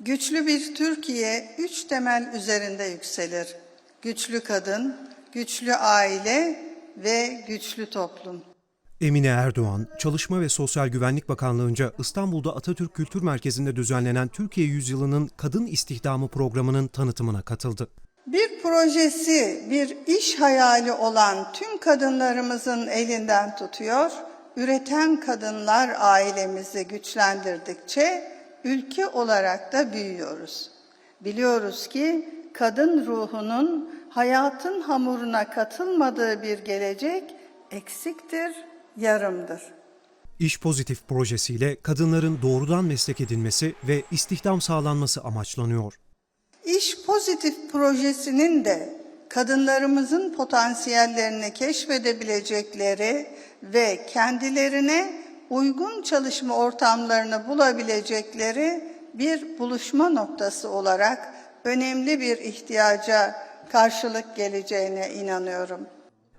Güçlü bir Türkiye üç temel üzerinde yükselir. Güçlü kadın, güçlü aile ve güçlü toplum. Emine Erdoğan, Çalışma ve Sosyal Güvenlik Bakanlığı'nca İstanbul'da Atatürk Kültür Merkezi'nde düzenlenen Türkiye Yüzyılı'nın Kadın İstihdamı programının tanıtımına katıldı. Bir projesi, bir iş hayali olan tüm kadınlarımızın elinden tutuyor, üreten kadınlar ailemizi güçlendirdikçe ülke olarak da büyüyoruz. Biliyoruz ki kadın ruhunun hayatın hamuruna katılmadığı bir gelecek eksiktir, yarımdır. İş Pozitif projesiyle kadınların doğrudan meslek edinmesi ve istihdam sağlanması amaçlanıyor. İş Pozitif projesinin de kadınlarımızın potansiyellerini keşfedebilecekleri ve kendilerine uygun çalışma ortamlarını bulabilecekleri bir buluşma noktası olarak önemli bir ihtiyaca karşılık geleceğine inanıyorum.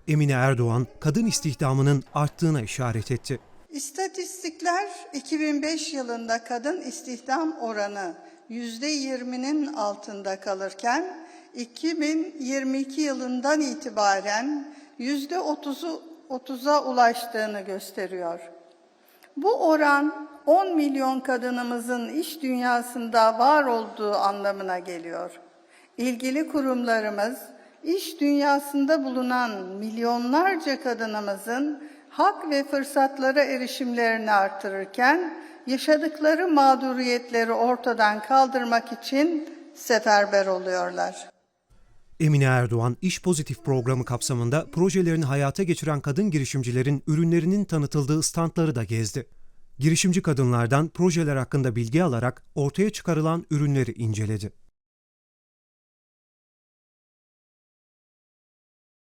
Emine Erdoğan, kadın istihdamının arttığına işaret etti. İstatistikler 2005 yılında kadın istihdam oranı %20'nin altında kalırken 2022 yılından itibaren %30'u 30'a ulaştığını gösteriyor. Bu oran 10 milyon kadınımızın iş dünyasında var olduğu anlamına geliyor. İlgili kurumlarımız iş dünyasında bulunan milyonlarca kadınımızın hak ve fırsatlara erişimlerini artırırken yaşadıkları mağduriyetleri ortadan kaldırmak için seferber oluyorlar. Emine Erdoğan, İş Pozitif programı kapsamında projelerini hayata geçiren kadın girişimcilerin ürünlerinin tanıtıldığı standları da gezdi. Girişimci kadınlardan projeler hakkında bilgi alarak ortaya çıkarılan ürünleri inceledi.